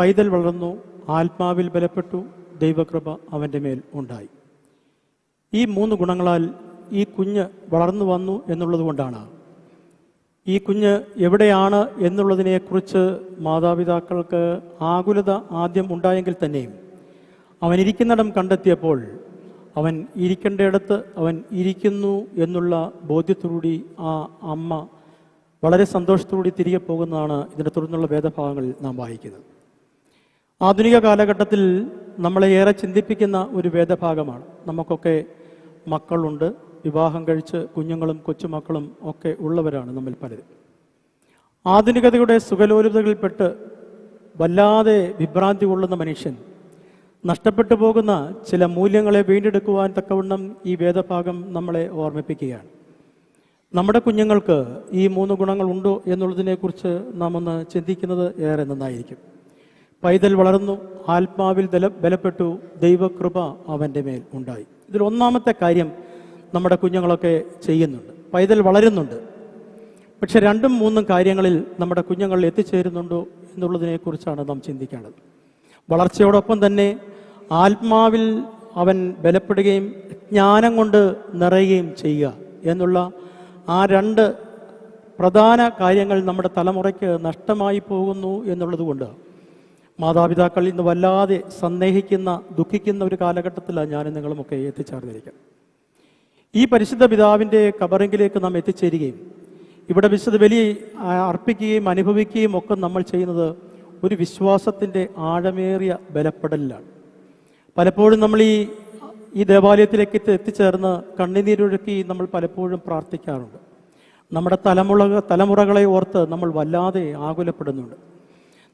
പൈതൽ വളർന്നു ആത്മാവിൽ ബലപ്പെട്ടു ദൈവകൃപ അവന്റെ മേൽ ഉണ്ടായി. ഈ മൂന്ന് ഗുണങ്ങളാൽ ഈ കുഞ്ഞ് വളർന്നു വന്നു എന്നുള്ളത് കൊണ്ടാണ്. ഈ കുഞ്ഞ് എവിടെയാണ് എന്നുള്ളതിനെക്കുറിച്ച് മാതാപിതാക്കൾക്ക് ആകുലത ആദ്യം ഉണ്ടായെങ്കിൽ തന്നെയും അവൻ ഇരിക്കുന്നിടം കണ്ടെത്തിയപ്പോൾ അവൻ ഇരിക്കേണ്ടയിടത്ത് അവൻ ഇരിക്കുന്നു എന്നുള്ള ബോധ്യത്തോടുകൂടി ആ അമ്മ വളരെ സന്തോഷത്തോടുകൂടി തിരികെ പോകുന്നതാണ് ഇതിന്റെ തുടർന്നുള്ള വേദഭാഗങ്ങളിൽ നാം വായിക്കുന്നത്. ആധുനിക കാലഘട്ടത്തിൽ നമ്മളെ ഏറെ ചിന്തിപ്പിക്കുന്ന ഒരു വേദഭാഗമാണ്. നമുക്കൊക്കെ മക്കളുണ്ട് വിവാഹം കഴിച്ച് കുഞ്ഞുങ്ങളും കൊച്ചുമക്കളും ഒക്കെ ഉള്ളവരാണ് നമ്മൾ പലരും. ആധുനികതയുടെ സുഖലോലുതകളിൽപ്പെട്ട് വല്ലാതെ വിഭ്രാന്തി കൊള്ളുന്ന മനുഷ്യൻ നഷ്ടപ്പെട്ടു പോകുന്ന ചില മൂല്യങ്ങളെ വീണ്ടെടുക്കുവാൻ തക്കവണ്ണം ഈ വേദഭാഗം നമ്മളെ ഓർമ്മിപ്പിക്കുകയാണ്. നമ്മുടെ കുഞ്ഞുങ്ങൾക്ക് ഈ മൂന്ന് ഗുണങ്ങളുണ്ടോ എന്നുള്ളതിനെക്കുറിച്ച് നാം ഒന്ന് ചിന്തിക്കുന്നത് ഏറെ നന്നായിരിക്കും. പൈതൽ വളർന്നു ആത്മാവിൽ ബല ബലപ്പെട്ടു ദൈവകൃപ അവന്റെ മേൽ ഉണ്ടായി. ഇതിൽ ഒന്നാമത്തെ കാര്യം നമ്മുടെ കുഞ്ഞുങ്ങളൊക്കെ ചെയ്യുന്നുണ്ട്. പൈതൽ വളരുന്നുണ്ട്. പക്ഷെ രണ്ടും മൂന്നും കാര്യങ്ങളിൽ നമ്മുടെ കുഞ്ഞുങ്ങൾ എത്തിച്ചേരുന്നുണ്ടോ എന്നുള്ളതിനെക്കുറിച്ചാണ് നാം ചിന്തിക്കേണ്ടത്. വളർച്ചയോടൊപ്പം തന്നെ ആത്മാവിൽ അവൻ ബലപ്പെടുകയും ജ്ഞാനം കൊണ്ട് നിറയുകയും ചെയ്യുക എന്നുള്ള ആ രണ്ട് പ്രധാന കാര്യങ്ങൾ നമ്മുടെ തലമുറയ്ക്ക് നഷ്ടമായി പോകുന്നു എന്നുള്ളത് കൊണ്ട് മാതാപിതാക്കൾ ഇന്ന് വല്ലാതെ സന്ദേഹിക്കുന്ന ദുഃഖിക്കുന്ന ഒരു കാലഘട്ടത്തിലാണ് ഞാനും നിങ്ങളുമൊക്കെ എത്തിച്ചേർന്നിരിക്കുക ഈ പരിശുദ്ധ പിതാവിന്റെ കബറിങ്കിലേക്ക് നാം എത്തിച്ചേരുകയും ഇവിടെ വിശുദ്ധ ബലി അർപ്പിക്കുകയും അനുഭവിക്കുകയും ഒക്കെ നമ്മൾ ചെയ്യുന്നത് ഒരു വിശ്വാസത്തിന്റെ ആഴമേറിയ ബലപ്പെടലിലാണ്. പലപ്പോഴും നമ്മൾ ഈ ഈ ദേവാലയത്തിലേക്ക് എത്തി- എത്തിച്ചേർന്ന് കണ്ണുനീരൊഴുക്കി നമ്മൾ പലപ്പോഴും പ്രാർത്ഥിക്കാറുണ്ട്. നമ്മുടെ തലമുറ തലമുറകളെ ഓർത്ത് നമ്മൾ വല്ലാതെ ആകുലപ്പെടുന്നുണ്ട്.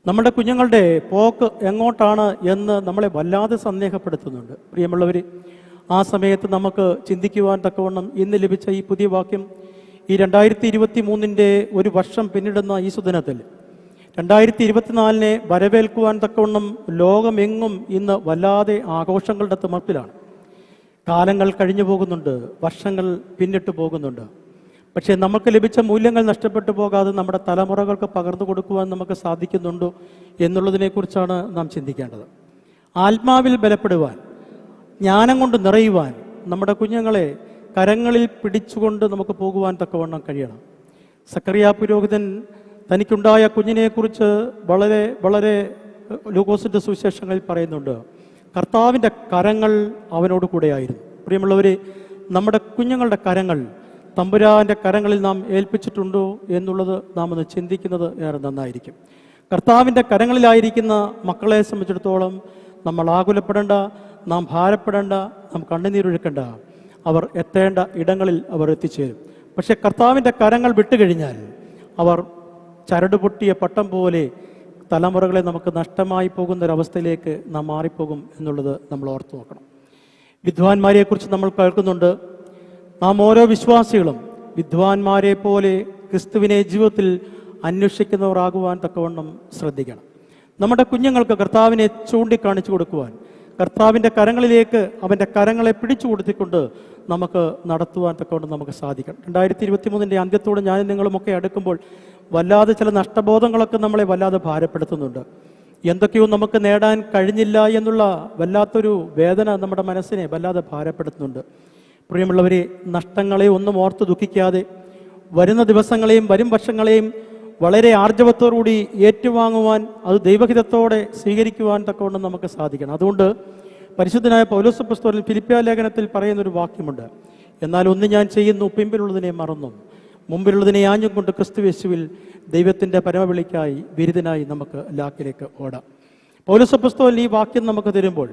നമ്മുടെ കുഞ്ഞുങ്ങളുടെ പോക്ക് എങ്ങോട്ടാണ് എന്ന് നമ്മളെ വല്ലാതെ സന്ദേഹപ്പെടുത്തുന്നുണ്ട്. പ്രിയമുള്ളവർ ആ സമയത്ത് നമുക്ക് ചിന്തിക്കുവാൻ തക്കവണ്ണം ഇന്ന് ലഭിച്ച ഈ പുതിയ വാക്യം ഈ രണ്ടായിരത്തി ഇരുപത്തി മൂന്നിന്റെ ഒരു വർഷം പിന്നിടുന്ന ഈ സുദിനത്തിൽ രണ്ടായിരത്തി ഇരുപത്തിനാലിനെ വരവേൽക്കുവാൻ തക്കവണ്ണം ലോകമെങ്ങും ഇന്ന് വല്ലാതെ ആഘോഷങ്ങളുടെ തിമർപ്പിലാണ് കാലങ്ങൾ കഴിഞ്ഞു പോകുന്നുണ്ട് വർഷങ്ങൾ പിന്നിട്ട് പോകുന്നുണ്ട്. പക്ഷേ നമുക്ക് ലഭിച്ച മൂല്യങ്ങൾ നഷ്ടപ്പെട്ടു പോകാതെ നമ്മുടെ തലമുറകൾക്ക് പകർന്നു കൊടുക്കുവാൻ നമുക്ക് സാധിക്കുന്നുണ്ടോ എന്നുള്ളതിനെക്കുറിച്ചാണ് നാം ചിന്തിക്കേണ്ടത്. ആത്മാവിൽ ബലപ്പെടുവാൻ ജ്ഞാനം കൊണ്ട് നിറയുവാൻ നമ്മുടെ കുഞ്ഞുങ്ങളെ കരങ്ങളിൽ പിടിച്ചുകൊണ്ട് നമുക്ക് പോകുവാൻ തക്കവണ്ണം കഴിയണം. സക്കറിയ പുരോഹിതൻ തനിക്കുണ്ടായ കുഞ്ഞിനെക്കുറിച്ച് വളരെ വളരെ ലൂക്കോസിന്റെ സുവിശേഷങ്ങളിൽ പറയുന്നുണ്ട്. കർത്താവിന്റെ കരങ്ങൾ അവനോട് കൂടെയായിരുന്നു. പ്രിയമുള്ളവർ നമ്മുടെ കുഞ്ഞുങ്ങളുടെ കരങ്ങൾ തമ്പുരാന്റെ കരങ്ങളിൽ നാം ഏൽപ്പിച്ചിട്ടുണ്ടോ എന്നുള്ളത് നാം ഒന്ന് ചിന്തിക്കുന്നത് ഏറെ നന്നായിരിക്കും. കർത്താവിന്റെ കരങ്ങളിലായിരിക്കുന്ന മക്കളെ സംബന്ധിച്ചിടത്തോളം നമ്മൾ ആകുലപ്പെടേണ്ട നാം ഭാരപ്പെടേണ്ട നാം കണ്ണുനീരൊഴുക്കേണ്ട അവർ എത്തേണ്ട ഇടങ്ങളിൽ അവർ എത്തിച്ചേരും. പക്ഷെ കർത്താവിന്റെ കരങ്ങൾ വിട്ടുകഴിഞ്ഞാൽ അവർ ചരട് പൊട്ടിയ പട്ടം പോലെ തലമുറകളെ നമുക്ക് നഷ്ടമായി പോകുന്ന ഒരവസ്ഥയിലേക്ക് നാം മാറിപ്പോകും എന്നുള്ളത് നമ്മൾ ഓർത്തു നോക്കണം. വിദ്വാൻമാരെക്കുറിച്ച് നമ്മൾ കേൾക്കുന്നുണ്ട്. നാം ഓരോ വിശ്വാസികളും വിദ്വാൻമാരെ പോലെ ക്രിസ്തുവിനെ ജീവിതത്തിൽ അന്വേഷിക്കുന്നവരാകുവാൻ തക്കവണ്ണം ശ്രദ്ധിക്കണം. നമ്മുടെ കുഞ്ഞുങ്ങൾക്ക് കർത്താവിനെ ചൂണ്ടിക്കാണിച്ചു കൊടുക്കുവാൻ കർത്താവിന്റെ കരങ്ങളിലേക്ക് അവന്റെ കരങ്ങളെ പിടിച്ചു കൊടുത്തിക്കൊണ്ട് നമുക്ക് നടത്തുവാൻ തക്കവണ്ണം നമുക്ക് സാധിക്കണം. രണ്ടായിരത്തി ഇരുപത്തി മൂന്നിന്റെ അന്ത്യത്തോടെ ഞാൻ നിങ്ങളുമൊക്കെ അടുക്കുമ്പോൾ വല്ലാതെ ചില നഷ്ടബോധങ്ങളൊക്കെ നമ്മളെ വല്ലാതെ ഭാരപ്പെടുത്തുന്നുണ്ട്. എന്തൊക്കെയോ നമുക്ക് നേടാൻ കഴിഞ്ഞില്ല എന്നുള്ള വല്ലാത്തൊരു വേദന നമ്മുടെ മനസ്സിനെ വല്ലാതെ ഭാരപ്പെടുത്തുന്നുണ്ട്. പ്രിയമുള്ളവരെ നഷ്ടങ്ങളെ ഒന്നും ഓർത്ത് ദുഃഖിക്കാതെ വരുന്ന ദിവസങ്ങളെയും വരും വർഷങ്ങളെയും വളരെ ആർജവത്തോടുകൂടി ഏറ്റുവാങ്ങുവാൻ അത് ദൈവഹിതത്തോടെ സ്വീകരിക്കുവാൻ തക്കവണ്ണം നമുക്ക് സാധിക്കണം. അതുകൊണ്ട് പരിശുദ്ധനായ പൗലോസ് പുസ്തകത്തിൽ ഫിലിപ്പിയ ലേഖനത്തിൽ പറയുന്ന ഒരു വാക്യമുണ്ട്. എന്നാൽ ഒന്ന് ഞാൻ ചെയ്യുന്നു പിമ്പിലുള്ളതിനെ മറന്നു. മുമ്പിലുള്ളതിനെ ആഞ്ഞും കൊണ്ട് ക്രിസ്തു യേശുവിൽ ദൈവത്തിന്റെ പരമവിളിക്കായി ബിരുദനായി നമുക്ക് ലാക്കിലേക്ക് ഓടാം. പൗലോസ് പുസ്തകത്തിൽ ഈ വാക്യം നമുക്ക് തരുമ്പോൾ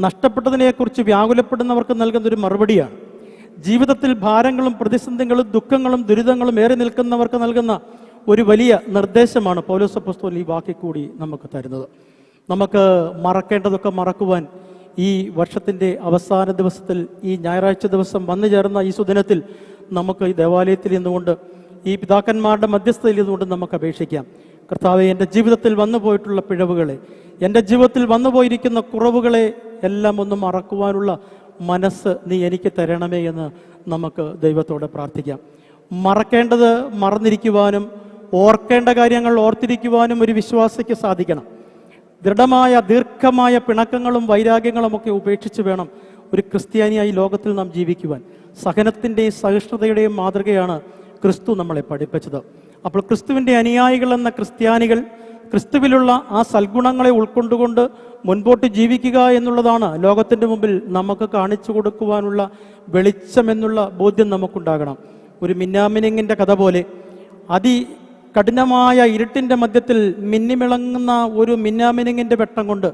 നഷ്ടപ്പെട്ടതിനെക്കുറിച്ച് വ്യാകുലപ്പെടുന്നവർക്ക് നൽകുന്ന ഒരു മറുപടിയാണ്. ജീവിതത്തിൽ ഭാരങ്ങളും പ്രതിസന്ധികളും ദുഃഖങ്ങളും ദുരിതങ്ങളും ഏറി നിൽക്കുന്നവർക്ക് നൽകുന്ന ഒരു വലിയ നിർദ്ദേശമാണ് പൗലോസ് പുസ്തകത്തിൽ ഈ വാക്കിൽ കൂടി നമുക്ക് തരുന്നത്. നമുക്ക് മറക്കേണ്ടതൊക്കെ മറക്കുവാൻ ഈ വർഷത്തിന്റെ അവസാന ദിവസത്തിൽ ഈ ഞായറാഴ്ച ദിവസം വന്നു ചേർന്ന ഈ സുദിനത്തിൽ നമുക്ക് ഈ ദേവാലയത്തിൽ നിന്നുകൊണ്ട് ഈ പിതാക്കന്മാരുടെ മധ്യസ്ഥതയിൽ നിന്നുകൊണ്ട് നമുക്ക് അപേക്ഷിക്കാം. കർത്താവെ എന്റെ ജീവിതത്തിൽ വന്നു പോയിട്ടുള്ള പിഴവുകളെ എന്റെ ജീവിതത്തിൽ വന്നു പോയിരിക്കുന്ന കുറവുകളെ എല്ലാം ഒന്ന് മറക്കുവാനുള്ള മനസ്സ് നീ എനിക്ക് തരണമേ എന്ന് നമുക്ക് ദൈവത്തോട് പ്രാർത്ഥിക്കാം. മറക്കേണ്ടത് മറന്നിരിക്കുവാനും ഓർക്കേണ്ട കാര്യങ്ങൾ ഓർത്തിരിക്കുവാനും ഒരു വിശ്വാസിക്ക് സാധിക്കണം. ദൃഢമായ ദീർഘമായ പിണക്കങ്ങളും വൈരാഗ്യങ്ങളും ഒക്കെ ഉപേക്ഷിച്ച് വേണം ഒരു ക്രിസ്ത്യാനിയായി ലോകത്തിൽ നാം ജീവിക്കുവാൻ. സഹനത്തിന്റെയും സഹിഷ്ണുതയുടെയും മാതൃകയാണ് ക്രിസ്തു നമ്മളെ പഠിപ്പിച്ചത്. അപ്പോൾ ക്രിസ്തുവിന്റെ അനുയായികൾ എന്ന ക്രിസ്ത്യാനികൾ ക്രിസ്തുവിലുള്ള ആ സൽഗുണങ്ങളെ ഉൾക്കൊണ്ടുകൊണ്ട് മുൻപോട്ട് ജീവിക്കുക എന്നുള്ളതാണ് ലോകത്തിന്റെ മുമ്പിൽ നമുക്ക് കാണിച്ചു കൊടുക്കുവാനുള്ള വെളിച്ചമെന്നുള്ള ബോധ്യം നമുക്കുണ്ടാകണം. ഒരു മിന്നാമിനിങ്ങിന്റെ കഥ പോലെ അതി കഠിനമായ ഇരുട്ടിന്റെ മധ്യത്തിൽ മിന്നിമിളങ്ങുന്ന ഒരു മിന്നാമിനിങ്ങിന്റെ വെട്ടം കൊണ്ട്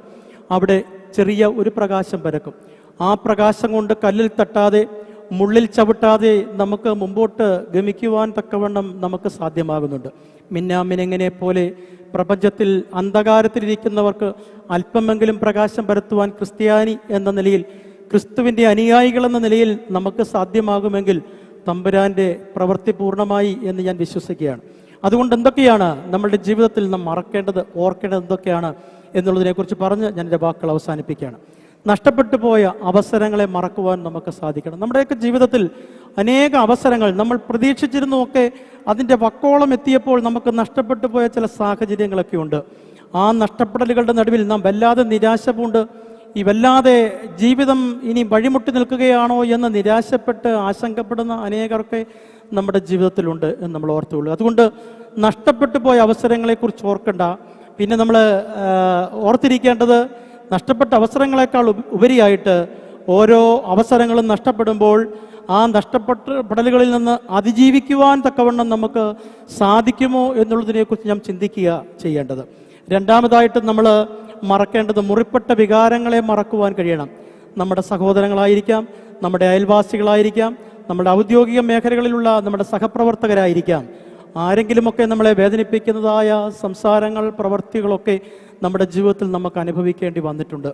അവിടെ ചെറിയ ഒരു പ്രകാശം പരക്കും. ആ പ്രകാശം കൊണ്ട് കല്ലിൽ തട്ടാതെ മുള്ളിൽ ചവിട്ടാതെ നമുക്ക് മുമ്പോട്ട് ഗമിക്കുവാൻ തക്കവണ്ണം നമുക്ക് സാധ്യമാകുന്നുണ്ട്. മിന്നാമിനെങ്ങനെ പോലെ പ്രപഞ്ചത്തിൽ അന്ധകാരത്തിലിരിക്കുന്നവർക്ക് അല്പമെങ്കിലും പ്രകാശം പരത്തുവാൻ ക്രിസ്ത്യാനി എന്ന നിലയിൽ ക്രിസ്തുവിന്റെ അനുയായികൾ എന്ന നിലയിൽ നമുക്ക് സാധ്യമാകുമെങ്കിൽ തമ്പുരാന്റെ പ്രവൃത്തി പൂർണമായി എന്ന് ഞാൻ വിശ്വസിക്കുകയാണ്. അതുകൊണ്ട് എന്തൊക്കെയാണ് നമ്മളുടെ ജീവിതത്തിൽ നാം മറക്കേണ്ടത് ഓർക്കേണ്ടത് എന്തൊക്കെയാണ് എന്നുള്ളതിനെക്കുറിച്ച് പറഞ്ഞ് ഞാൻ എന്റെ വാക്കുകൾ അവസാനിപ്പിക്കുകയാണ്. നഷ്ടപ്പെട്ടു പോയ അവസരങ്ങളെ മറക്കുവാൻ നമുക്ക് സാധിക്കണം. നമ്മുടെയൊക്കെ ജീവിതത്തിൽ അനേക അവസരങ്ങൾ നമ്മൾ പ്രതീക്ഷിച്ചിരുന്നൊക്കെ അതിന്റെ വക്കോളം എത്തിയപ്പോൾ നമുക്ക് നഷ്ടപ്പെട്ടു പോയ ചില സാഹചര്യങ്ങളൊക്കെ ഉണ്ട്. ആ നഷ്ടപ്പെടലുകളുടെ നടുവിൽ നാം വല്ലാതെ നിരാശ പൂണ്ട് ഈ വല്ലാതെ ജീവിതം ഇനി വഴിമുട്ടി നിൽക്കുകയാണോ എന്ന് നിരാശപ്പെട്ട് ആശങ്കപ്പെടുന്ന അനേകർക്ക് നമ്മുടെ ജീവിതത്തിലുണ്ട് എന്ന് നമ്മൾ ഓർത്തുള്ളൂ അതുകൊണ്ട് നഷ്ടപ്പെട്ടു പോയ അവസരങ്ങളെക്കുറിച്ച് ഓർക്കണ്ട. പിന്നെ നമ്മൾ ഓർത്തിരിക്കേണ്ടത് നഷ്ടപ്പെട്ട അവസരങ്ങളെക്കാൾ ഉപ- ഉപരിയായിട്ട് ഓരോ അവസരങ്ങളും നഷ്ടപ്പെടുമ്പോൾ ആ നഷ്ടപ്പെട്ട പെടലുകളിൽ നിന്ന് അതിജീവിക്കുവാൻ തക്കവണ്ണം നമുക്ക് സാധിക്കുമോ എന്നുള്ളതിനെക്കുറിച്ച് നാം ചിന്തിക്കുക ചെയ്യേണ്ടത്. രണ്ടാമതായിട്ട് നമ്മൾ മറക്കേണ്ടത് മുറിപ്പെട്ട വികാരങ്ങളെ മറക്കുവാൻ കഴിയണം. നമ്മുടെ സഹോദരങ്ങളായിരിക്കാം നമ്മുടെ അയൽവാസികളായിരിക്കാം നമ്മുടെ ഔദ്യോഗിക മേഖലകളിലുള്ള നമ്മുടെ സഹപ്രവർത്തകരായിരിക്കാം. ആരെങ്കിലുമൊക്കെ നമ്മളെ വേദനിപ്പിക്കുന്നതായ സംസാരങ്ങൾ പ്രവർത്തികളൊക്കെ നമ്മുടെ ജീവിതത്തിൽ നമുക്ക് അനുഭവിക്കേണ്ടി വന്നിട്ടുണ്ട്.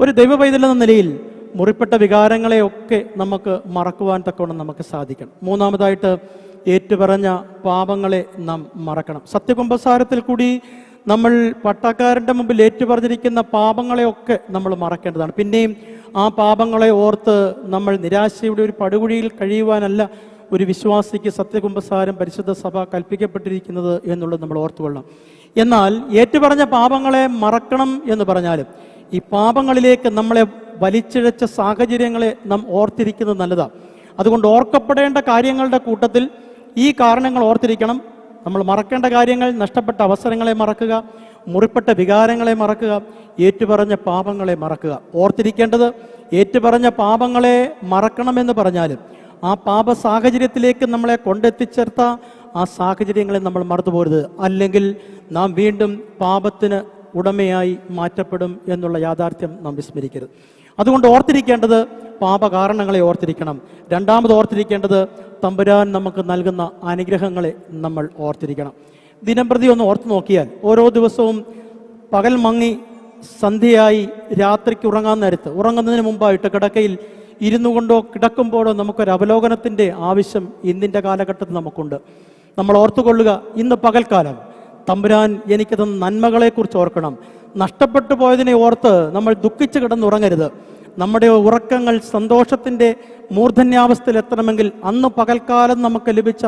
ഒരു ദൈവവൈതൽ എന്ന നിലയിൽ മുറിപ്പെട്ട വികാരങ്ങളെയൊക്കെ നമുക്ക് മറക്കുവാൻ തക്കവണ്ണം നമുക്ക് സാധിക്കണം. മൂന്നാമതായിട്ട് ഏറ്റുപറഞ്ഞ പാപങ്ങളെ നാം മറക്കണം. സത്യകുംഭസാരത്തിൽ കൂടി നമ്മൾ പട്ടക്കാരന്റെ മുമ്പിൽ ഏറ്റുപറഞ്ഞിരിക്കുന്ന പാപങ്ങളെയൊക്കെ നമ്മൾ മറക്കേണ്ടതാണ്. പിന്നെയും ആ പാപങ്ങളെ ഓർത്ത് നമ്മൾ നിരാശയുടെ ഒരു പടുകുഴിയിൽ കഴിയുവാനല്ല ഒരു വിശ്വാസിക്ക് സത്യകുംഭസാരം പരിശുദ്ധ സഭ കൽപ്പിക്കപ്പെട്ടിരിക്കുന്നത് എന്നുള്ളത് നമ്മൾ ഓർത്തുകൊള്ളാം എന്നാൽ ഏറ്റുപറഞ്ഞ പാപങ്ങളെ മറക്കണം എന്ന് പറഞ്ഞാലും ഈ പാപങ്ങളിലേക്ക് നമ്മളെ വലിച്ചിഴച്ച സാഹചര്യങ്ങളെ നാം ഓർത്തിരിക്കുന്നത് നല്ലതാണ് അതുകൊണ്ട് ഓർക്കപ്പെടേണ്ട കാര്യങ്ങളുടെ കൂട്ടത്തിൽ ഈ കാരണങ്ങൾ ഓർത്തിരിക്കണം. നമ്മൾ മറക്കേണ്ട കാര്യങ്ങൾ നഷ്ടപ്പെട്ട അവസരങ്ങളെ മറക്കുക മുറിപ്പെട്ട വികാരങ്ങളെ മറക്കുക ഏറ്റുപറഞ്ഞ പാപങ്ങളെ മറക്കുക. ഓർത്തിരിക്കേണ്ടത് ഏറ്റുപറഞ്ഞ പാപങ്ങളെ മറക്കണമെന്ന് പറഞ്ഞാലും ആ പാപ സാഹചര്യത്തിലേക്ക് നമ്മളെ കൊണ്ടെത്തിച്ചേർത്ത ആ സാഹചര്യങ്ങളെ നമ്മൾ മറന്നുപോരുത് അല്ലെങ്കിൽ നാം വീണ്ടും പാപത്തിന് ഉടമയായി മാറ്റപ്പെടും എന്നുള്ള യാഥാർത്ഥ്യം നാം വിസ്മരിക്കരുത്. അതുകൊണ്ട് ഓർത്തിരിക്കേണ്ടത് പാപകാരണങ്ങളെ ഓർത്തിരിക്കണം. രണ്ടാമത് ഓർത്തിരിക്കേണ്ടത് തമ്പുരാൻ നമുക്ക് നൽകുന്ന അനുഗ്രഹങ്ങളെ നമ്മൾ ഓർത്തിരിക്കണം. ദിനംപ്രതി ഒന്ന് ഓർത്തു നോക്കിയാൽ ഓരോ ദിവസവും പകൽ മങ്ങി സന്ധ്യയായി രാത്രിക്ക് ഉറങ്ങാൻ നേരത്ത് ഉറങ്ങുന്നതിന് മുമ്പായിട്ട് കിടക്കയിൽ ഇരുന്നു കൊണ്ടോ കിടക്കുമ്പോഴോ നമുക്കൊരു അവലോകനത്തിന്റെ ആവശ്യം ഇന്നിന്റെ കാലഘട്ടത്തിൽ നമുക്കുണ്ട്. നമ്മൾ ഓർത്തുകൊള്ളുക ഇന്ന് പകൽക്കാലം. തമ്പുരാൻ എനിക്ക് തന്ന നന്മകളെക്കുറിച്ച് ഓർക്കണം. നഷ്ടപ്പെട്ടു പോയതിനെ ഓർത്ത് നമ്മൾ ദുഃഖിച്ച് കിടന്നുറങ്ങരുത്. നമ്മുടെ ഉറക്കങ്ങൾ സന്തോഷത്തിന്റെ മൂർധന്യാവസ്ഥയിലെത്തണമെങ്കിൽ അന്ന് പകൽക്കാലം നമുക്ക് ലഭിച്ച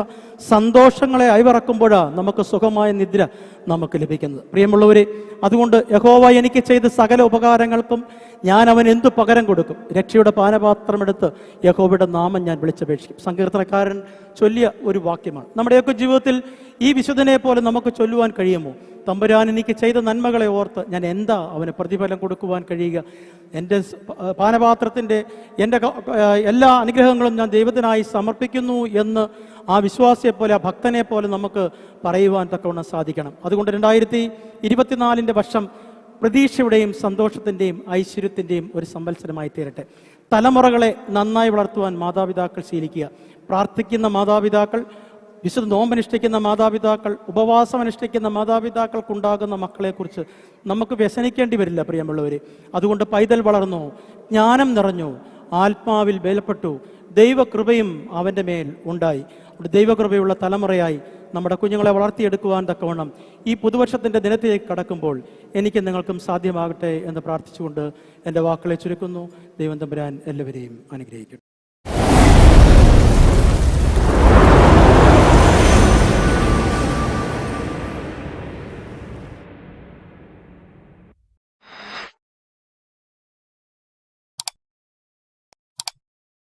സന്തോഷങ്ങളെ അയവിറക്കുമ്പോഴാണ് നമുക്ക് സുഖമായ നിദ്ര നമുക്ക് ലഭിക്കുന്നത്. പ്രിയമുള്ളവരെ അതുകൊണ്ട് യഹോവ എനിക്ക് ചെയ്ത സകല ഉപകാരങ്ങൾക്കും ഞാൻ അവൻ എന്തു പകരം കൊടുക്കും? രക്ഷയുടെ പാനപാത്രമെടുത്ത് യഹോവയുടെ നാമം ഞാൻ വിളിച്ചപേക്ഷിക്കും. സങ്കീർത്തനക്കാരൻ ചൊല്ലിയ ഒരു വാക്യമാണ്. നമ്മുടെയൊക്കെ ജീവിതത്തിൽ ഈ വിശുദ്ധനെ പോലെ നമുക്ക് ചൊല്ലുവാൻ കഴിയുമോ? തമ്പുരാൻ എനിക്ക് ചെയ്ത നന്മകളെ ഓർത്ത് ഞാൻ എന്താ അവന് പ്രതിഫലം കൊടുക്കുവാൻ കഴിയുക? എന്റെ പാനപാത്രത്തിന്റെ എന്റെ എല്ലാ അനുഗ്രഹങ്ങളും ഞാൻ ദൈവത്തിനായി സമർപ്പിക്കുന്നു എന്ന് ആ വിശ്വാസിയെ പോലെ ആ ഭക്തനെ പോലെ നമുക്ക് പറയുവാൻ തക്കവണ്ണം സാധിക്കണം. അതുകൊണ്ട് രണ്ടായിരത്തി ഇരുപത്തിനാലിന്റെ വർഷം പ്രതീക്ഷയുടെയും സന്തോഷത്തിന്റെയും ഐശ്വര്യത്തിന്റെയും ഒരു സംവത്സരമായി തീരട്ടെ. തലമുറകളെ നന്നായി വളർത്തുവാൻ മാതാപിതാക്കൾ ശീലിക്കുക. പ്രാർത്ഥിക്കുന്ന മാതാപിതാക്കൾ വിശുദ്ധ നോമ്പനുഷ്ഠിക്കുന്ന മാതാപിതാക്കൾ ഉപവാസം അനുഷ്ഠിക്കുന്ന മാതാപിതാക്കൾക്കുണ്ടാകുന്ന മക്കളെക്കുറിച്ച് നമുക്ക് വ്യസനിക്കേണ്ടി വരില്ല പ്രിയമുള്ളവർ അതുകൊണ്ട് പൈതൽ വളർന്നു ജ്ഞാനം നിറഞ്ഞു ആത്മാവിൽ ബലപ്പെട്ടു ദൈവകൃപയും അവന്റെ മേൽ ഉണ്ടായി. അവിടെ ദൈവകൃപയുള്ള തലമുറയായി നമ്മുടെ കുഞ്ഞുങ്ങളെ വളർത്തിയെടുക്കുവാൻ തക്കവണ്ണം ഈ പുതുവർഷത്തിന്റെ ദിനത്തിലേക്ക് കടക്കുമ്പോൾ എനിക്ക് നിങ്ങൾക്കും സാധ്യമാകട്ടെ എന്ന് പ്രാർത്ഥിച്ചുകൊണ്ട് എന്റെ വാക്കുകളെ ചുരുക്കുന്നു. ദൈവം തമ്പുരാൻ എല്ലാവരെയും അനുഗ്രഹിക്കട്ടെ.